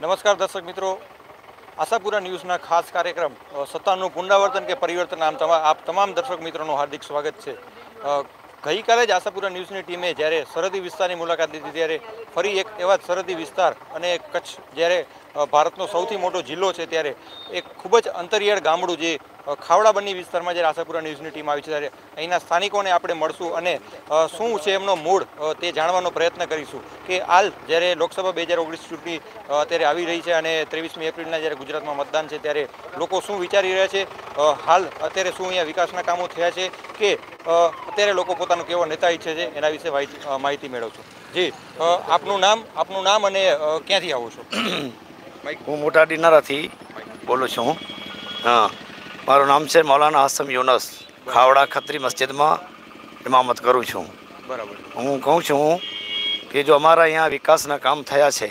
નમસ્કાર દર્શક મિત્રો. આશાપુરા ન્યૂઝના ખાસ કાર્યક્રમ સત્તાનું પુનરાવર્તન કે પરિવર્તન આમ આપ તમામ દર્શક મિત્રોનું હાર્દિક સ્વાગત છે. ગઈકાલે જ આશાપુરા ન્યૂઝની ટીમે જ્યારે સરહદી વિસ્તારની મુલાકાત લીધી ત્યારે ફરી એક એવા સરહદી વિસ્તાર અને કચ્છ જ્યારે ભારતનો સૌથી મોટો જિલ્લો છે ત્યારે એક ખૂબ જ અંતરિયાળ ગામડું જે ખાવડા બન્ની વિસ્તારમાં જ્યારે આશાપુરા ન્યૂઝની ટીમ આવી છે ત્યારે અહીંના સ્થાનિકોને આપણે મળશું અને શું છે એમનો મૂળ તે જાણવાનો પ્રયત્ન કરીશું કે હાલ જ્યારે લોકસભા બે હજાર ઓગણીસ ચૂંટણી અત્યારે આવી રહી છે અને ત્રેવીસમી એપ્રિલના જ્યારે ગુજરાતમાં મતદાન છે ત્યારે લોકો શું વિચારી રહ્યા છે? હાલ અત્યારે શું અહીંયા વિકાસના કામો થયા છે કે અત્યારે લોકો પોતાનો કેવો નેતા ઈચ્છે છે એના વિશે માહિતી મેળવશું. જી આપનું નામ આપનું નામ અને ક્યાંથી આવો છો? હું મોટા દિનારાથી બોલું છું. હા. મારું નામ છે મૌલાના હસમ યુનસ ખાવડા ખત્રી મસ્જિદમાં ઇમામત કરું છું બરાબર હું કહું છું કે જો અમારા અહીંયા વિકાસના કામ થયા છે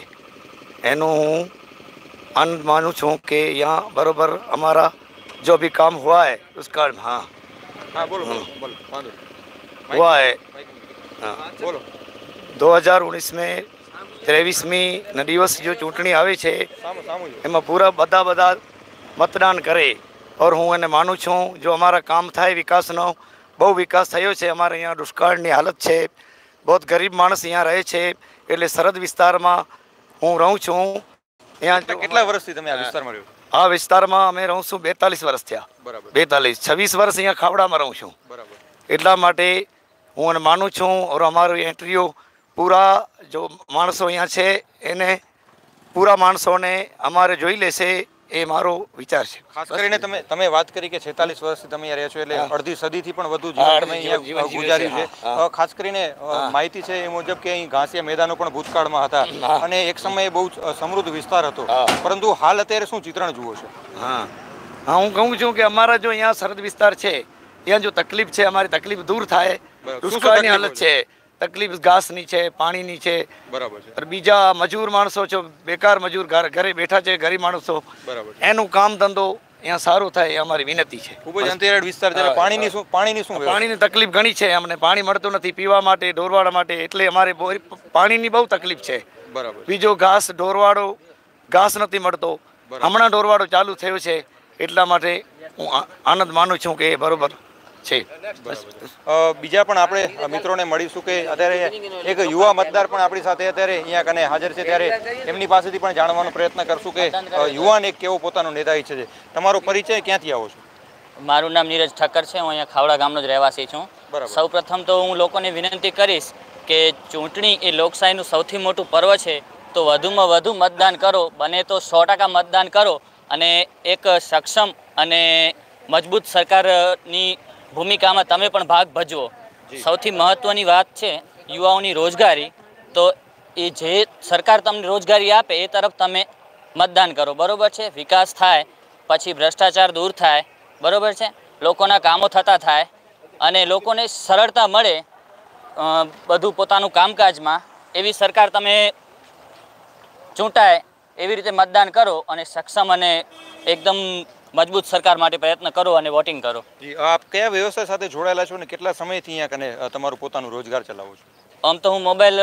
એનું હું આનંદ માનું છું કે અહીંયા બરોબર અમારા જો भी काम हुआ है उसका हाँ હા બોલો બોલો બોલો વાંધો નહીં. हुआ है હા, બોલો 2019 में ત્રેવીસમી ના દિવસ જો ચૂંટણી આવે છે સામું સામું જો. એમાં પૂરા બધા બધા મતદાન કરે ઓર હું એને માનું છું જો અમારા કામ થાય વિકાસનો બહુ વિકાસ થયો છે અમારે અહીંયા દુષ્કાળની હાલત છે બહુ ગરીબ માણસ અહીંયા રહે છે એટલે સરહદ વિસ્તારમાં હું રહું છું. અહીંયા કેટલા વર્ષથી તમે આ વિસ્તારમાં રહ્યો? આ વિસ્તારમાં અમે રહું છું બેતાલીસ વર્ષ થયા. બરાબર. બેતાલીસ છવ્વીસ વર્ષ અહીંયા ખાવડામાં રહું છું. બરાબર. એટલા માટે હું એને માનું છું ઓર અમારું એન્ટ્રીઓ પૂરા જો માણસો અહીંયા છે એને પૂરા માણસોને અમારે જોઈ લેશે એ મારો વિચાર છે. ખાસ કરીને તમે તમે વાત કરી કે 46 વર્ષથી તમે અહીંયા રહ્યા છો એટલે. અડધી સદીથી પણ વધુ જીવન તમે અહીંયા ગુજાર્યું છે. ખાસ કરીને માહિતી છે એ મુજબ કે અહીં ઘાસિયા મેદાનો પણ ભૂતકાળમાં હતા. અને એક સમયે બહુ સમૃદ્ધ વિસ્તાર હતો. પરંતુ હાલ અત્યારે શું ચિત્રણ જુઓ છો? હા. હા હું કહું છું કે અમારા જો અહીંયા સરહદ વિસ્તાર છે ત્યાં જો તકલીફ છે અમારી તકલીફ દૂર થાય દુષ્કાળની હાલત છે તકલીફ ઘાસની છે પાણીની છે. બરાબર છે. બીજા મજૂર માણસો છો બેકાર મજૂર ઘર- ઘરે બેઠા છે ગરીબ માણસો. બરાબર એનું કામ ધંધો અહીંયા સારું થાય એ અમારી વિનંતી છે. ખૂબ જ અંતરિયાળ વિસ્તાર છે પાણીની શું પાણીની શું પાણીની તકલીફ ઘણી છે અમને પાણી મળતું નથી પીવા માટે ઢોરવાડા માટે એટલે અમારે પાણીની બહુ તકલીફ છે. બરાબર બીજો ઘાસ ઢોરવાડો ઘાસ નથી મળતો. હમણાં ઢોરવાડો ચાલુ થયો છે એટલા માટે હું આનંદ માનું છું કે બરોબર છે. બીજા પણ આપણે મિત્રોને મળીશું કે અત્યારે એક યુવા મતદાર પણ આપણી સાથે અત્યારે અહીંયા કને હાજર છે ત્યારે એમની પાસેથી પણ જાણવાનો પ્રયત્ન કરશું કે યુવાન એક કેવો પોતાનો નેતા ઈચ્છે છે તમારો પરિચય ક્યાંથી આવો છો? મારું નામ નીરજ ઠક્કર છે હું અહીંયા ખાવડા ગામનો જ રહેવાસી છું. સૌપ્રથમ સૌ પ્રથમ તો હું લોકોને વિનંતી કરીશ કે ચૂંટણી એ લોકશાહીનું સૌથી મોટું પર્વ છે તો વધુમાં વધુ મતદાન કરો બને તો સો ટકા મતદાન કરો અને એક સક્ષમ અને મજબૂત સરકારની ભૂમિકામાં તમે પણ ભાગ ભજવો. સૌથી મહત્ત્વની વાત છે યુવાઓની રોજગારી. તો એ જે સરકાર તમને રોજગારી આપે એ તરફ તમે મતદાન કરો. બરોબર છે? વિકાસ થાય પછી ભ્રષ્ટાચાર દૂર થાય. બરોબર છે? લોકોના કામો થતા થાય અને લોકોને સરળતા મળે બધું પોતાનું કામકાજમાં. એવી સરકાર તમે ચૂંટાય એવી રીતે મતદાન કરો અને સક્ષમ અને એકદમ મજબૂત સરકાર માટે પ્રયત્ન કરો અને વોટિંગ કરો. આપ કયા વ્યવસાય સાથે જોડાયેલા છો અને કેટલા સમયથી અહીંયા કને તમારું પોતાનું રોજગાર ચલાવો છો? આમ તો હું મોબાઈલ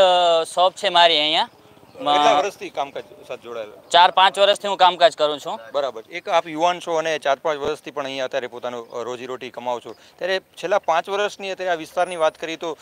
શોપ છે મારી અહીંયા. વર્ષથી કામકાજ સાથે જોડાયેલા ચાર પાંચ વર્ષથી હું કામકાજ કરું છું. બરાબર. એક આપ યુવાન છો અને ચાર પાંચ વર્ષથી પણ અહીંયા અત્યારે પોતાનું રોજીરોટી કમાવો છો. ત્યારે છેલ્લા પાંચ વર્ષની અત્યારે આ વિસ્તારની વાત કરીએ તો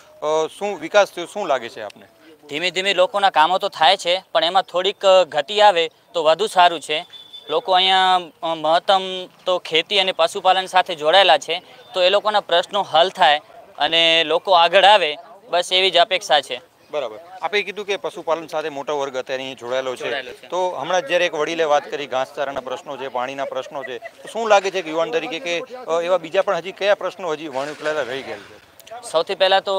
શું વિકાસ થયો શું લાગે છે આપને? ધીમે ધીમે લોકોના કામો તો થાય છે પણ એમાં થોડીક ઘટી આવે તો વધુ સારું છે. લોકો અહીંયા મહત્તમ તો ખેતી અને પશુપાલન સાથે જોડાયેલા છે તો એ લોકોના પ્રશ્નો હલ થાય અને લોકો આગળ આવે બસ એવી જ અપેક્ષા છે. બરાબર. આપે કીધું કે પશુપાલન સાથે મોટો વર્ગ અત્યારે અહીં જોડાયેલો છે. તો હમણાં જ્યારે એક વડીલે વાત કરી ઘાસચારાના પ્રશ્નો છે પાણીના પ્રશ્નો છે તો શું લાગે છે કે યુવાન તરીકે કે એવા બીજા પણ હજી કયા પ્રશ્નો હજી વણુકલેલા રહી ગયેલ છે? સૌથી પહેલાં તો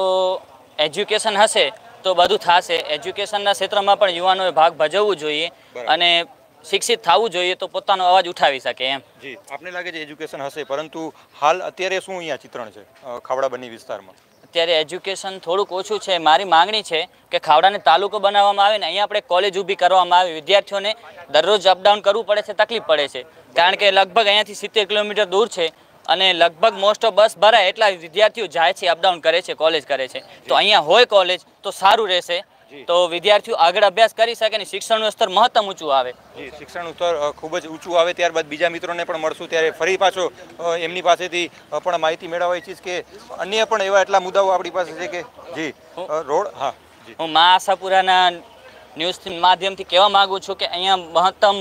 એજ્યુકેશન હશે તો બધું થશે. એજ્યુકેશનના ક્ષેત્રમાં પણ યુવાનોએ ભાગ ભજવવું જોઈએ અને શિક્ષિત થવું જોઈએ તો પોતાનો અવાજ ઉઠાવી શકે એમ. જી આપને લાગે છે એજ્યુકેશન હશે પરંતુ હાલ અત્યારે શું અહીંયા ચિત્રણ છે ખાવડા બની વિસ્તારમાં? અત્યારે એજ્યુકેશન થોડુંક ઓછું છે. મારી માંગણી છે કે ખાવડાને તાલુકો બનાવવામાં આવે ને અહીંયા આપણે કોલેજ ઊભી કરવામાં આવે. વિદ્યાર્થીઓને દરરોજ અપડાઉન કરવું પડે છે તકલીફ પડે છે. કારણ કે લગભગ અહીંયાથી સિત્તેર કિલોમીટર દૂર છે અને લગભગ મોસ્ટ ઓફ બસ ભરાય એટલા વિદ્યાર્થીઓ જાય છે અપડાઉન કરે છે કોલેજ કરે છે. તો અહીંયા હોય કોલેજ તો સારું રહેશે. તો વિદ્યાર્થીઓ આગળ અભ્યાસ કરી શકે અને શિક્ષણનું સ્તર મહત્તમ ઊંચું આવે. જી શિક્ષણનું સ્તર ખૂબ જ ઊંચું આવે ત્યારબાદ બીજા મિત્રોને પણ મળશું ત્યારે ફરી પાછો એમની પાસેથી પણ માહિતી મેળવવા ઈચ્છીશ કે અન્ય પણ એવા એટલા મુદ્દાઓ આપણી પાસે છે કે જી રોડ હા જી. હું મા આશાપુરાના ન્યૂઝ માધ્યમથી કહેવા માગું છું કે અહીંયા મહત્તમ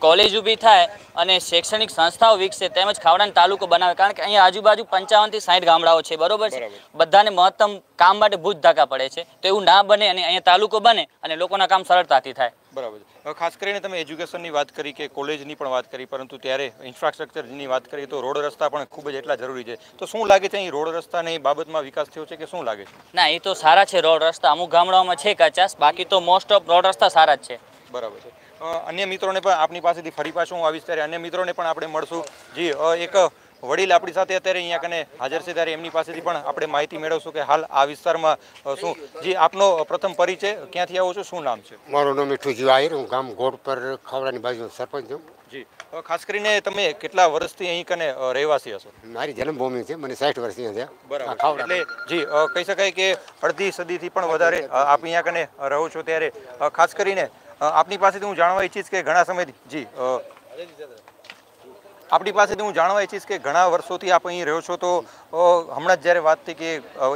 કોલેજ ઊભી થાય અને શૈક્ષણિક સંસ્થાઓ વિકસે તેમજ ખાવડાનો તાલુકો બનાવે. કારણ કે અહીંયા આજુબાજુ પંચાવનથી સાઠ ગામડાઓ છે બરોબર છે? બધાને મહત્તમ કામ માટે ભૂજ ધાકા પડે છે. તો એવું ના બને અને અહીંયા તાલુકો બને અને લોકોના કામ સરળતાથી થાય. બરાબર છે. ખાસ કરીને તમે એજ્યુકેશનની વાત કરી કે કોલેજની પણ વાત કરી પરંતુ ત્યારે ઇન્ફ્રાસ્ટ્રક્ચરની વાત કરીએ તો રોડ રસ્તા પણ ખૂબ જ એટલા જરૂરી છે. તો શું લાગે છે અહીં રોડ રસ્તાની બાબતમાં વિકાસ થયો છે કે શું લાગે છે? ના એ તો સારા છે રોડ રસ્તા. અમુક ગામડાઓમાં છે કચાસ બાકી તો મોસ્ટ ઓફ રોડ રસ્તા સારા જ છે. બરાબર છે. અન્ય મિત્રોને પણ આપની પાસેથી ફરી પાછું હું આવીશ ત્યારે અન્ય મિત્રોને પણ આપણે મળશું. જી એક વડીલ આપણી સાથે અત્યારે અહીંયા કને હાજર છે ત્યારે એમની પાસેથી પણ આપણે માહિતી મેળવશું કે હાલ આ વિસ્તારમાં શું? જી આપનો પ્રથમ પરિચય ક્યાંથી આવો છો? શું નામ છે? મારું નામ મીઠુજી આહિર હું ગામ ગોડ પર ખાવડાની બાજુ સરપંચ છું. જી ખાસ કરીને તમે કેટલા વર્ષથી અહીં કને રહેવાસી હશો? મારી જન્મભૂમિ છે મને સાઠ વર્ષ અહીંયા છે. બરાબર. એટલે જી કહી શકાય કે અડધી સદીથી પણ વધારે આપ અહીંયા કને રહો છો ત્યારે. ખાસ કરીને આપની પાસેથી હું જાણવા ઈચ્છીશ કે ઘણા સમયથી, જી આપણી પાસેથી હું જાણવા ઈચ્છીશ કે ઘણા વર્ષોથી આપ અહીં રહ્યો છો તો હમણાં જ જ્યારે વાત થઈ કે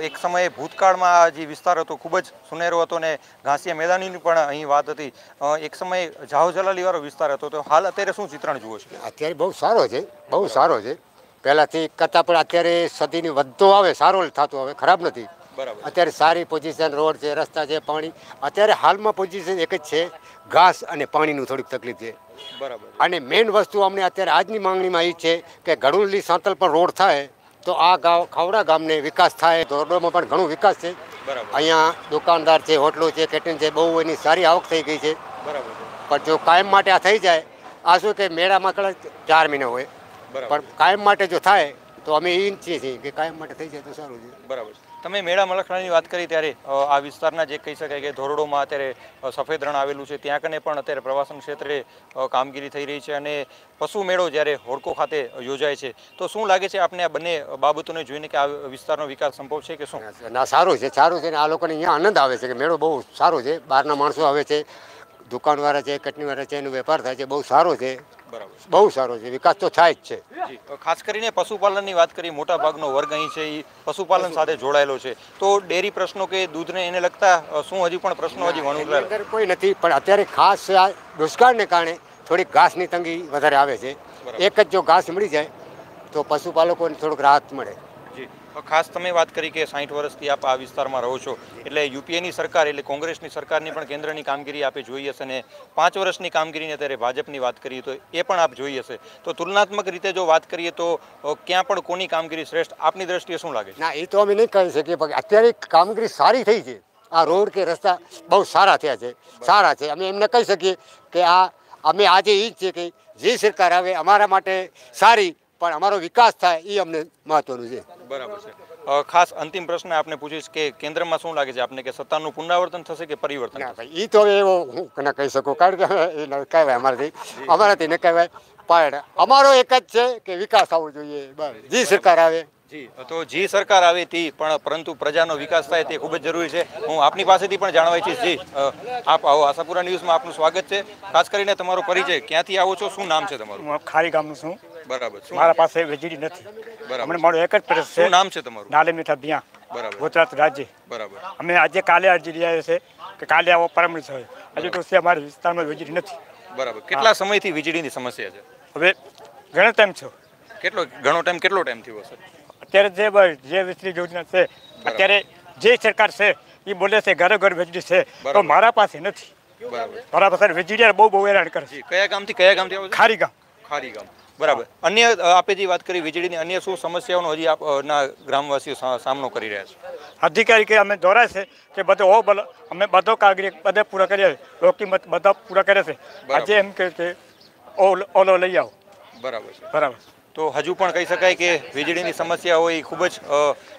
એક સમયે ભૂતકાળમાં આ જે વિસ્તાર હતો ખૂબ જ સુનેરો હતો ને ઘાસિયા મેદાનીની પણ અહીં વાત હતી. એક સમયે જાહોજલાલીવાળો વિસ્તાર હતો, તો હાલ અત્યારે શું ચિત્રણ જુઓ છો? અત્યારે બહુ સારો છે, બહુ સારો છે. પહેલાંથી કરતાં પણ અત્યારે સદીની વધતો આવે, સારો થતો આવે, ખરાબ નથી. અત્યારે સારી પોઝિશન રોડ છે રસ્તા છે પાણી. અત્યારે હાલમાં પોઝિશન એક જ છે ઘાસ અને પાણીનું થોડીક તકલીફ છે. બરાબર. અને મેઇન વસ્તુ અમને અત્યારે આજની માંગણીમાં એ છે કે ગણુલી સાંતલ પર રોડ થાય તો આ ગામ ખાવડા ગામને વિકાસ થાય. ધોરડોમાં પણ ઘણો વિકાસ છે. બરાબર. અહીંયા દુકાનદાર છે હોટલો છે કેટરિંગ છે બહુ એની સારી આવક થઈ ગઈ છે. બરાબર. પણ જો કાયમ માટે આ થઈ જાય આ શું કે મેળામાં કદાચ ચાર મહિના હોય. પણ કાયમ માટે જો થાય તો અમે એ ઈચ્છીએ છીએ કે કાયમ માટે થઈ જાય તો સારું છે. બરાબર તમે મેળા મલખણાની વાત કરી ત્યારે આ વિસ્તારના જે કહી શકાય કે ધોરડોમાં અત્યારે સફેદ રણ આવેલું છે ત્યાં કને પણ અત્યારે પ્રવાસન ક્ષેત્રે કામગીરી થઈ રહી છે અને પશુ મેળો જ્યારે હોડકો ખાતે યોજાય છે તો શું લાગે છે આપને આ બંને બાબતોને જોઈને કે આ વિસ્તારનો વિકાસ સંભવ છે કે શું? ના સારું છે સારું છે ને આ લોકોને અહીંયા આનંદ આવે છે કે મેળો બહુ સારો છે બહારના માણસો આવે છે દુકાનવાળા છે કટનીવાળા છે એનો વેપાર થાય છે બહુ સારો છે. બરાબર બહુ સારો છે વિકાસ તો થાય જ છે. ખાસ કરીને પશુપાલનની વાત કરી મોટા ભાગનો વર્ગ અહીં છે એ પશુપાલન સાથે જોડાયેલો છે. તો ડેરી પ્રશ્નો કે દૂધને એને લગતા શું હજી પણ પ્રશ્નો હજી એની કોઈ નથી પણ અત્યારે ખાસ આ દુષ્કાળને કારણે થોડીક ઘાસની તંગી વધારે આવે છે. એક જ જો ઘાસ મળી જાય તો પશુપાલકોને થોડુંક રાહત મળે. ખાસ તમે વાત કરી કે સાઠ વર્ષથી આપ આ વિસ્તારમાં રહો છો. એટલે યુપીએની સરકાર એટલે કોંગ્રેસની સરકારની પણ કેન્દ્રની કામગીરી આપે જોઈ હશે અને પાંચ વર્ષની કામગીરીને અત્યારે ભાજપની વાત કરીએ તો એ પણ આપ જોઈ હશે. તો તુલનાત્મક રીતે જો વાત કરીએ તો ક્યાં પણ કોની કામગીરી શ્રેષ્ઠ? આપની દ્રષ્ટિએ શું લાગે ના એ તો અમે નહીં કહી શકીએ પણ અત્યારે કામગીરી સારી થઈ છે. આ રોડ કે રસ્તા બહુ સારા થયા છે. સારા છે. અમે એમને કહી શકીએ કે આ અમે આજે એ જ છે કે જે સરકાર આવે અમારા માટે સારી પણ અમારો વિકાસ થાય એ અમને મહત્વનું છે. બરાબર છે. ખાસ અંતિમ પ્રશ્ન આપને પૂછીશ કે કેન્દ્રમાં શું લાગે છે? આપને કે સત્તાનું પુનરાવર્તન થશે કે પરિવર્તન એ તો એવો હું ન કહી શકું કારણ કે એ ન કહેવાય અમારાથી. અમારાથી ન કહેવાય. પણ અમારો એક જ છે કે વિકાસ આવવો જોઈએ. બસ જી સરકાર આવે. જી તો જી સરકાર આવે તે પણ પરંતુ પ્રજાનો વિકાસ થાય તે ખૂબ જ જરૂરી છે. હું આપની પાસેથી પણ જાણવા ઈચ્છીશ. જી આપ આવો. આશાપુરા ન્યૂઝમાં આપનું સ્વાગત છે. ખાસ કરીને તમારો પરિચય. ક્યાંથી આવો છો? શું નામ છે તમારું? હું ખારી ગામનું છું. બરાબર. મારા પાસે વીજળી નથી. હમણાં મારો એક જ પ્રશ્ન છે. નામ છે તમારું? નાલે મીઠા ભિયા બરાબર. ગુજરાત રાજ્ય. બરાબર. અમે આજે કાલે અરજી લઈ છે કે કાલે આવો પરમિટ થયો. હજુ તો છે અમારા વિસ્તારમાં વીજળી નથી. બરાબર. કેટલા સમયથી વીજળીની સમસ્યા છે? હવે ઘણો ટાઈમ છો કેટલો ઘણો ટાઈમ કેટલો ટાઈમ થયો સર અત્યારે જે જે વીજળી યોજના છે અત્યારે જે સરકાર છે એ બોલે છે ઘરે ઘર વીજળી છે. તો મારા પાસે નથી. બરાબર. મારા પાસે વીજળી બહુ બહુ હેરાન કરે છે. કયા ગામથી કયા ગામથી ખારી ગામ. ખારી ગામ. બરાબર. અન્ય આપે જે વાત કરી વીજળીની અન્ય શું સમસ્યાઓનો હજી આપના ગ્રામવાસીઓ સામનો કરી રહ્યા છે? અધિકારી કે અમે દોરાય છે કે બધો હો બોલો અમે બધો કાગરી બધે પૂરા છે. ડોક્યુમેન્ટ બધા પૂરા કરે છે. આજે એમ કે ઓલો લઈ આવો. બરાબર છે. બરાબર. તો હજુ પણ કહી શકાય કે વીજળીની સમસ્યા હોય એ ખૂબ જ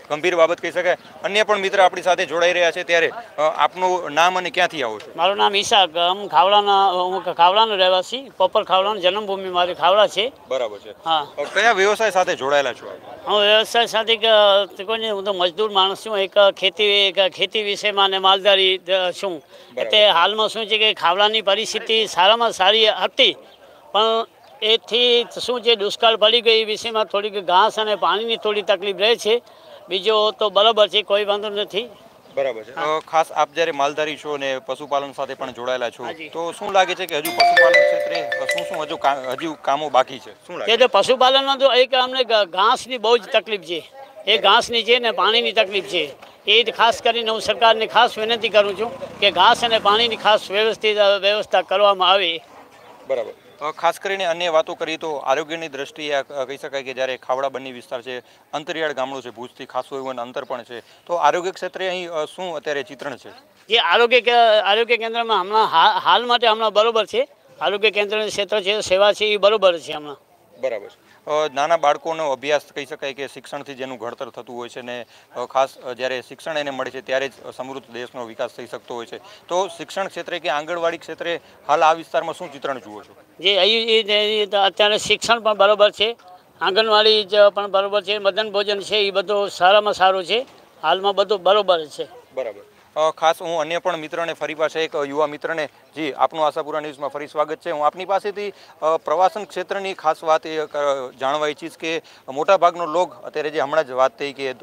ગંભીર બાબત કહી શકાય. અન્ય પણ મિત્ર આપણી સાથે જોડાઈ રહ્યા છે ત્યારે આપનું નામ અને ક્યાંથી આવો છો? મારું નામ ઈશાક. હું ખાવડાના હું ખાવડાનો રહેવાસી. પોપર ખાવડાની જન્મભૂમિ મારી ખાવડા છે. બરાબર છે. હા. કયા વ્યવસાય સાથે જોડાયેલા છો હું વ્યવસાય સાથે એક, કોઈ નહીં, હું તો મજદૂર માણસ છું. એક ખેતી એક ખેતી વિષયમાં અને માલધારી છું. એટલે હાલમાં શું છે કે ખાવડાની પરિસ્થિતિ સારામાં સારી હતી. પણ એથી શું છે દુષ્કાળ પડી ગઈ એ વિષયમાં થોડીક ઘાસ અને પાણીની થોડી તકલીફ રહે છે. બીજો તો બરાબર છે કોઈ વાંધો નથી. બરાબર છે. ખાસ આપ જ્યારે માલધારી છો ને પશુપાલન સાથે પણ જોડાયેલા છો તો શું લાગે છે કે હજુ પશુપાલન ક્ષેત્રે શું શું હજુ હજુ કામો બાકી છે? શું લાગે? કે તો પશુપાલનમાં તો એક અમને ઘાસની બહુ જ તકલીફ છે. એ ઘાસની છે ને પાણીની તકલીફ છે. એ જ ખાસ કરીને હું સરકારને ખાસ વિનંતી કરું છું કે ઘાસ અને પાણીની ખાસ વ્યવસ્થિત વ્યવસ્થા કરવામાં આવે. બરાબર. ખાસ કરીને અન્ય વાતો કરીએ તો આરોગ્યની દ્રષ્ટિએ કહી શકાય કે જ્યારે ખાવડા બંને વિસ્તાર છે અંતરિયાળ ગામડું છે ભુજથી ખાસું એવું અંતર પણ છે. તો આરોગ્ય ક્ષેત્રે અહીં શું અત્યારે ચિત્રણ છે? જે આરોગ્ય આરોગ્ય કેન્દ્રમાં હમણાં હાલ માટે હમણાં બરોબર છે. આરોગ્ય કેન્દ્રનું ક્ષેત્ર છે સેવા છે એ બરોબર છે હમણાં. બરાબર છે. નાના બાળકોનો અભ્યાસ કહી શકાય કે શિક્ષણથી જેનું ઘડતર થતું હોય છે ને ખાસ જ્યારે શિક્ષણ એને મળે છે ત્યારે જ સમૃદ્ધ દેશનો વિકાસ થઈ શકતો હોય છે. તો શિક્ષણ ક્ષેત્રે કે આંગણવાડી ક્ષેત્રે હાલ આ વિસ્તારમાં શું ચિત્રણ જુઓ છો? જે અહીં અત્યારે શિક્ષણ પણ બરોબર છે આંગણવાડી પણ બરાબર છે મદન ભોજન છે એ બધું સારામાં સારું છે હાલમાં બધું બરોબર છે. બરાબર. ખાસ હું અન્ય પણ મિત્રને, ફરી પાસે એક યુવા મિત્રને, જી, આપનું આશાપુરા ન્યૂઝમાં ફરી સ્વાગત છે. હું આપની પાસેથી પ્રવાસન ક્ષેત્રની ખાસ વાત એ જાણવા ઈચ્છીશ કે મોટાભાગનો લોક અત્યારે જે હમણાં જ વાત થઈ કે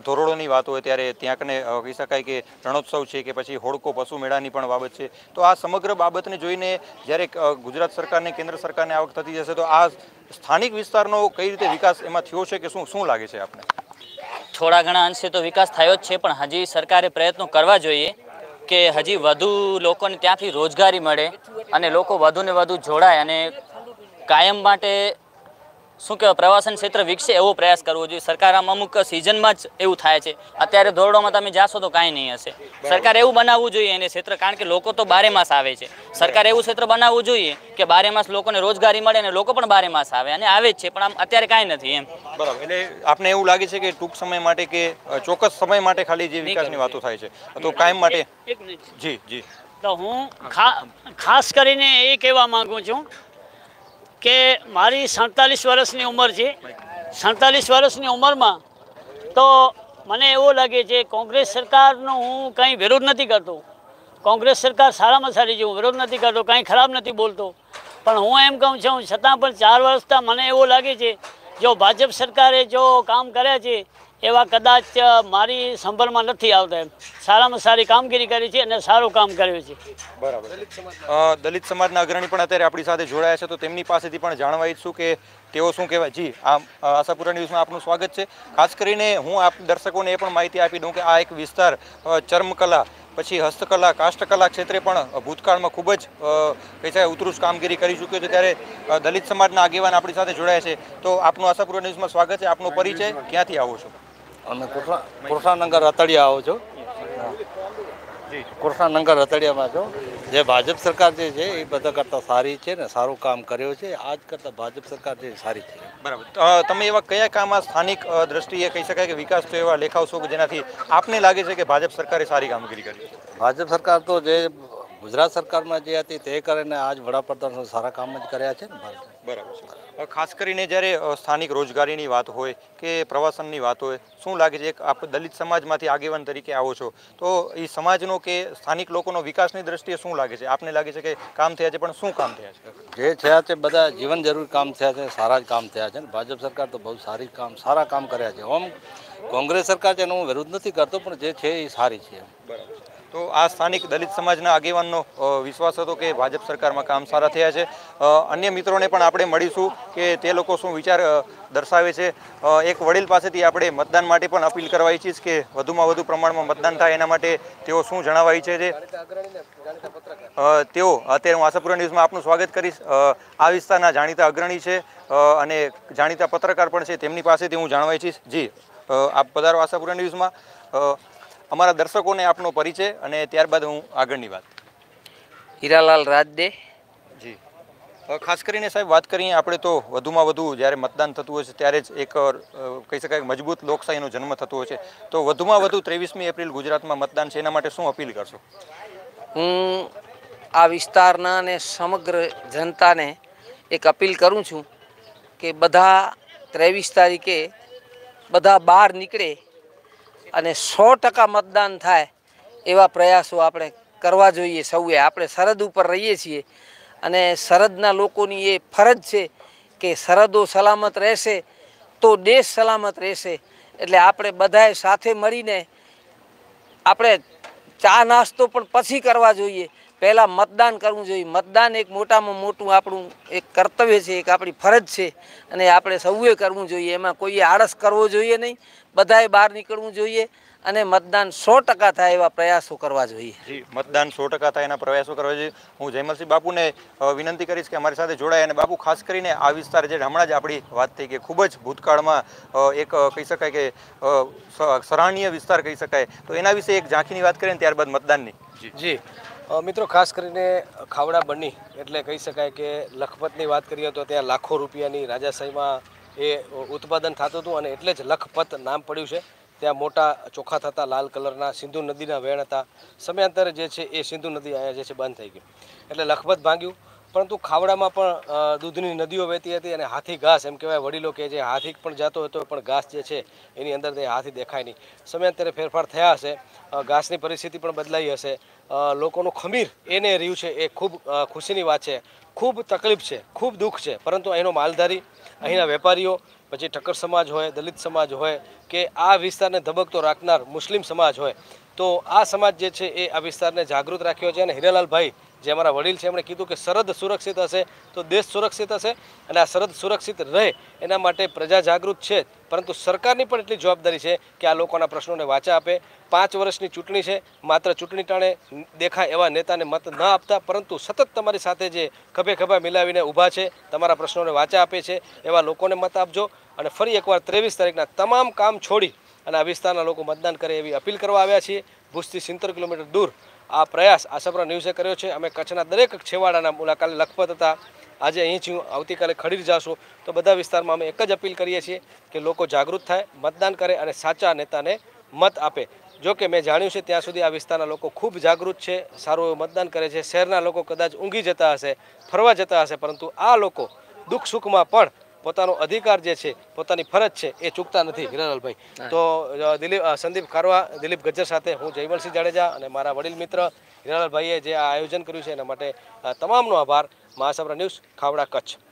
ધોરડોની વાત હોય ત્યારે ત્યાં કને કહી શકાય કે રણોત્સવ છે કે પછી હોડકો પશુ મેળાની પણ બાબત છે. તો આ સમગ્ર બાબતને જોઈને જ્યારે ગુજરાત સરકારને, કેન્દ્ર સરકારને આવક થતી જશે, તો આ સ્થાનિક વિસ્તારનો કઈ રીતે વિકાસ એમાં થયો છે કે શું શું લાગે છે આપને? થોડા ઘણા અંશે તો વિકાસ થયો જ છે, પણ હજી સરકારે પ્રયત્નો કરવા જોઈએ કે હજી વધુ લોકોને ત્યાંથી રોજગારી મળે અને લોકો વધુ ને વધુ જોડાય અને કાયમ માટે શું કહેવાય પ્રવાસન ક્ષેત્ર વિકસે એવો પ્રયાસ કરવો જોઈએ. સરકાર આમ અમુક સિઝનમાં જ એવું થાય છે. અત્યારે ધોરડોમાં તમે જાશો તો કાંઈ નહીં હશે. સરકાર એવું બનાવવું જોઈએ એને ક્ષેત્ર કારણ કે લોકો તો બારે માસ આવે છે. સરકાર એવું ક્ષેત્ર બનાવવું જોઈએ કે બારે માસ લોકોને રોજગારી મળે અને લોકો પણ બારે માસ આવે અને આવે જ છે પણ આમ અત્યારે કાંઈ નથી એમ. બરાબર. એટલે આપને એવું લાગે છે કે ટૂંક સમય માટે કે ચોક્કસ સમય માટે ખાલી જે વિકાસની વાતો થાય છે. તો કાયમ માટે જી જી. તો હું ખાસ કરીને એ કહેવા માગું છું કે મારી સડતાલીસ વર્ષની ઉંમર છે. સડતાલીસ વર્ષની ઉંમરમાં તો મને એવું લાગે છે, કોંગ્રેસ સરકારનો હું કંઈ વિરોધ નથી કરતો. કોંગ્રેસ સરકાર સારામાં સારી છે, હું વિરોધ નથી કરતો, કંઈ ખરાબ નથી બોલતો. પણ હું એમ કહું છું, છતાં પણ ચાર વર્ષતા મને એવું લાગે છે, જો ભાજપ સરકારે જો કામ કર્યા છે એવા કદાચ મારી સંભળમાં નથી આવતા સારામાં સારી કામગીરી કરી છે અને સારું કામ કર્યું છે. બરાબર. દલિત સમાજના અગ્રણી પણ અત્યારે આપણી સાથે જોડાયા છે, તો તેમની પાસેથી પણ જાણવા ઈચ્છું કે તેઓ શું કહેવાય? જી આ આશાપુરા ન્યૂઝમાં આપનું સ્વાગત છે. ખાસ કરીને હું આપ દર્શકોને એ પણ માહિતી આપી દઉં કે આ એક વિસ્તાર ચર્મકલા, પછી હસ્તકલા, કાષ્ટકલા ક્ષેત્રે પણ ભૂતકાળમાં ખૂબ જ કહી શકાય કામગીરી કરી ચૂક્યો છે. ત્યારે દલિત સમાજના આગેવાન આપણી સાથે જોડાયા છે. તો આપનું આશાપુરા ન્યૂઝમાં સ્વાગત છે, આપનો પરિચય. ક્યાંથી આવો છો? અમે કૃષ્ણ કૃષ્ણાનગર રતડિયા આવો છો. કૃષ્ણાનગર રતડિયામાં છો. જે ભાજપ સરકાર જે છે એ બધા કરતાં સારી છે ને સારું કામ કર્યું છે. આજ કરતાં ભાજપ સરકાર જે સારી છે. બરાબર. તમે એવા કયા કામમાં સ્થાનિક દ્રષ્ટિએ કહી શકાય કે વિકાસ તો એવા લેખાવશો કે જેનાથી આપને લાગે છે કે ભાજપ સરકારે સારી કામગીરી કરી ભાજપ સરકાર તો જે ગુજરાત સરકારમાં જે હતી તે કરીને આજ વડાપ્રધાન સારા કામ જ કર્યા છે ને ભાજપ. બરાબર છે. ખાસ કરીને જ્યારે સ્થાનિક રોજગારીની વાત હોય કે પ્રવાસનની વાત હોય શું લાગે છે એક આપ દલિત સમાજમાંથી આગેવાન તરીકે આવો છો? તો એ સમાજનો કે સ્થાનિક લોકોનો વિકાસની દ્રષ્ટિએ શું લાગે છે? આપને લાગે છે કે કામ થયા છે પણ શું કામ થયા છે? જે થયા છે બધા જીવન જરૂરી કામ થયા છે સારા જ કામ થયા છે ને. ભાજપ સરકાર તો બહુ સારી કામ સારા કામ કર્યા છે. આમ કોંગ્રેસ સરકાર છે એનો હું વિરોધ નથી કરતો પણ જે છે એ સારી છે. બરાબર તો આ સ્થાનિક દલિત સમાજના આગેવાનનો વિશ્વાસ હતો કે ભાજપ સરકારમાં કામ સારા થયા છે. અન્ય મિત્રોને પણ આપણે મળીશું કે તે લોકો શું વિચાર દર્શાવે છે. એક વડીલ પાસેથી આપણે મતદાન માટે પણ અપીલ કરવા ઈચ્છીશ કે વધુમાં વધુ પ્રમાણમાં મતદાન થાય એના માટે તેઓ શું જણાવવા ઈચ્છે છે. તેઓ, અત્યારે હું આશાપુરા ન્યૂઝમાં આપનું સ્વાગત કરીશ. આ વિસ્તારના જાણીતા અગ્રણી છે અને જાણીતા પત્રકાર પણ છે. તેમની પાસેથી હું જાણવા ઈચ્છીશ. જી આપ પધારો આશાપુરા ન્યૂઝમાં. અમારા દર્શકોને આપનો પરિચય અને ત્યારબાદ હું આગળની વાત. હીરાલાલ રાજદે. જી. ખાસ કરીને સાહેબ વાત કરીએ આપણે તો વધુમાં વધુ જ્યારે મતદાન થતું હોય છે ત્યારે જ એક કહી શકાય મજબૂત લોકશાહીનો જન્મ થતો હોય છે. તો વધુમાં વધુ ત્રેવીસમી એપ્રિલ ગુજરાતમાં મતદાન છે એના માટે શું અપીલ કરશો? હું આ વિસ્તારના અને સમગ્ર જનતાને એક અપીલ કરું છું કે બધા ત્રેવીસ તારીખે બધા બહાર નીકળે અને સો ટકા મતદાન થાય એવા પ્રયાસો આપણે કરવા જોઈએ સૌએ. આપણે સરહદ ઉપર રહીએ છીએ અને સરહદના લોકોની એ ફરજ છે કે સરહદો સલામત રહેશે તો દેશ સલામત રહેશે. એટલે આપણે બધાએ સાથે મળીને આપણે ચા નાસ્તો પણ પછી કરવા જોઈએ. પહેલાં મતદાન કરવું જોઈએ. મતદાન એક મોટામાં મોટું આપણું એક કર્તવ્ય છે એક આપણી ફરજ છે અને આપણે સૌએ કરવું જોઈએ. એમાં કોઈએ આળસ કરવો જોઈએ નહીં. બધાએ બહાર નીકળવું જોઈએ અને મતદાન સો ટકા થાય એવા પ્રયાસો કરવા જોઈએ. જી મતદાન સો ટકા થાય એના પ્રયાસો કરવા જોઈએ. હું જયમલસિંહ બાપુને વિનંતી કરીશ કે અમારી સાથે જોડાય અને બાપુ ખાસ કરીને આ વિસ્તાર જે હમણાં જ આપણી વાત થઈ કે ખૂબ જ ભૂતકાળમાં એક કહી શકાય કે સરાહનીય વિસ્તાર કહી શકાય. તો એના વિશે એક ઝાંખીની વાત કરીએ ને ત્યારબાદ મતદાનની. જી. મિત્રો, ખાસ કરીને ખાવડા બની એટલે કહી શકાય કે લખપતની વાત કરીએ તો ત્યાં લાખો રૂપિયાની રાજાશાહીમાં એ ઉત્પાદન થતું હતું અને એટલે જ લખપત નામ પડ્યું છે. ત્યાં મોટા ચોખા થતા, લાલ કલરના સિંધુ નદીના વેણ હતા. સમયાંતરે જે છે એ સિંધુ નદી અહીંયા જે છે બંધ થઈ ગયું એટલે લખપત ભાંગ્યું. પરંતુ ખાવડામાં પણ દૂધની નદીઓ વહેતી હતી અને હાથી ઘાસ, એમ કહેવાય વડીલો કે જે હાથી પણ જતો હતો, પણ ઘાસ જે છે એની અંદર તે હાથી દેખાય નહીં. સમયાંતરે ફેરફાર થયા હશે. ઘાસની પરિસ્થિતિ પણ બદલાઈ હશે. લોકોનું ખમીર એને રહ્યું છે, એ ખૂબ ખુશીની વાત છે. ખૂબ તકલીફ છે, ખૂબ દુઃખ છે, પરંતુ અહીંનો માલધારી, અહીંના વેપારીઓ, પછી ઠક્કર સમાજ હોય, દલિત સમાજ હોય, કે આ વિસ્તારને ધબકતો રાખનાર મુસ્લિમ સમાજ હોય તો આ સમાજ જે છે એ આ વિસ્તારને જાગૃત રાખ્યો છે અને હિરાલાલભાઈ જે અમારા વડીલ છે, એમણે કીધું કે સરહદ સુરક્ષિત હશે તો દેશ સુરક્ષિત હશે અને આ સરહદ સુરક્ષિત રહે એના માટે પ્રજા જાગૃત છે. પરંતુ સરકારની પણ એટલી જવાબદારી છે કે આ લોકોના પ્રશ્નોને વાચા આપે. પાંચ વર્ષની ચૂંટણી છે, માત્ર ચૂંટણી ટાણે દેખાય એવા નેતાને મત ન આપતા, પરંતુ સતત તમારી સાથે જે ખભે ખભા મિલાવીને ઊભા છે, તમારા પ્રશ્નોને વાચા આપે છે, એવા લોકોને મત આપજો. અને ફરી એકવાર ત્રેવીસ તારીખના તમામ કામ છોડી અને આ વિસ્તારના લોકો મતદાન કરે એવી અપીલ કરવા આવ્યા છીએ. ભુજથી સિત્તેર કિલોમીટર દૂર આ પ્રયાસ આશાપુરા ન્યૂઝે કર્યો છે. અમે કચ્છના દરેક છેવાડાના મુલાકાત લખપત હતા. આજે અહીં છું. આવતીકાલે ખડીર જાશું. તો બધા વિસ્તારમાં અમે એક જ અપીલ કરીએ છીએ કે લોકો જાગૃત થાય, મતદાન કરે અને સાચા નેતાને મત આપે. જો કે મેં જાણ્યું છે ત્યાં સુધી આ વિસ્તારના લોકો ખૂબ જાગૃત છે, સારું એવું મતદાન કરે છે. શહેરના લોકો કદાચ ઊંઘી જતા હશે, ફરવા જતા હશે, પરંતુ આ લોકો દુઃખ સુખમાં પણ પોતાનો અધિકાર જે છે પોતાની ફરજ છે એ ચૂકતા નથી હિરાલાલભાઈ તો દિલીપ સંદીપ કારવા દિલીપ ગજ્જર સાથે હું જયમલસિંહ જાડેજા અને મારા વડીલ મિત્ર હિરાલાલભાઈએ જે આ આયોજન કર્યું છે એના માટે તમામનો આભાર. મહાસભરા ન્યૂઝ ખાવડા કચ્છ.